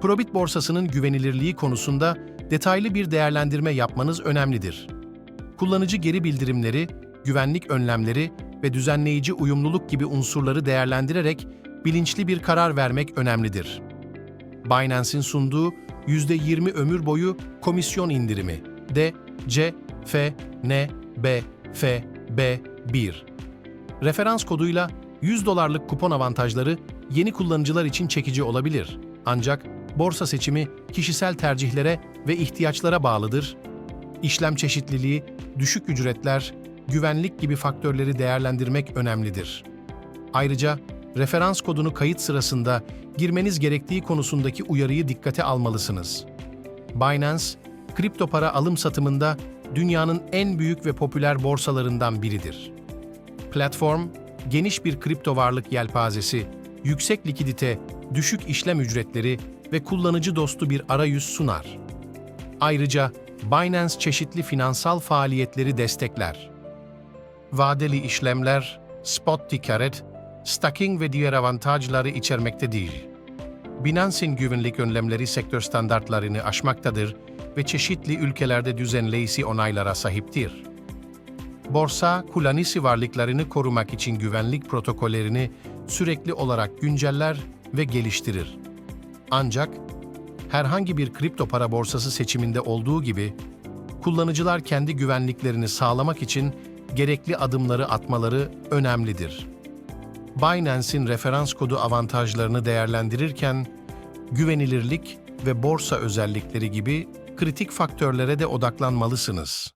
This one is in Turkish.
Probit borsasının güvenilirliği konusunda detaylı bir değerlendirme yapmanız önemlidir. Kullanıcı geri bildirimleri, güvenlik önlemleri ve düzenleyici uyumluluk gibi unsurları değerlendirerek bilinçli bir karar vermek önemlidir. Binance'in sunduğu %20 ömür boyu komisyon indirimi D, C, F, N, B, F, B, 1. Referans koduyla 100 dolarlık kupon avantajları yeni kullanıcılar için çekici olabilir. Ancak borsa seçimi kişisel tercihlere ve ihtiyaçlara bağlıdır. İşlem çeşitliliği, düşük ücretler, güvenlik gibi faktörleri değerlendirmek önemlidir. Ayrıca referans kodunu kayıt sırasında girmeniz gerektiği konusundaki uyarıyı dikkate almalısınız. Binance, kripto para alım satımında dünyanın en büyük ve popüler borsalarından biridir. Platform, geniş bir kripto varlık yelpazesi, yüksek likidite, düşük işlem ücretleri ve kullanıcı dostu bir arayüz sunar. Ayrıca Binance çeşitli finansal faaliyetleri destekler. Vadeli işlemler, spot ticaret, stacking ve diğer avantajları içermektedir. Binance'in güvenlik önlemleri sektör standartlarını aşmaktadır ve çeşitli ülkelerde düzenleyici onaylara sahiptir. Borsa, kullanıcı varlıklarını korumak için güvenlik protokollerini sürekli olarak günceller ve geliştirir. Ancak herhangi bir kripto para borsası seçiminde olduğu gibi kullanıcılar kendi güvenliklerini sağlamak için gerekli adımları atmaları önemlidir. Binance'in referans kodu avantajlarını değerlendirirken güvenilirlik ve borsa özellikleri gibi kritik faktörlere de odaklanmalısınız.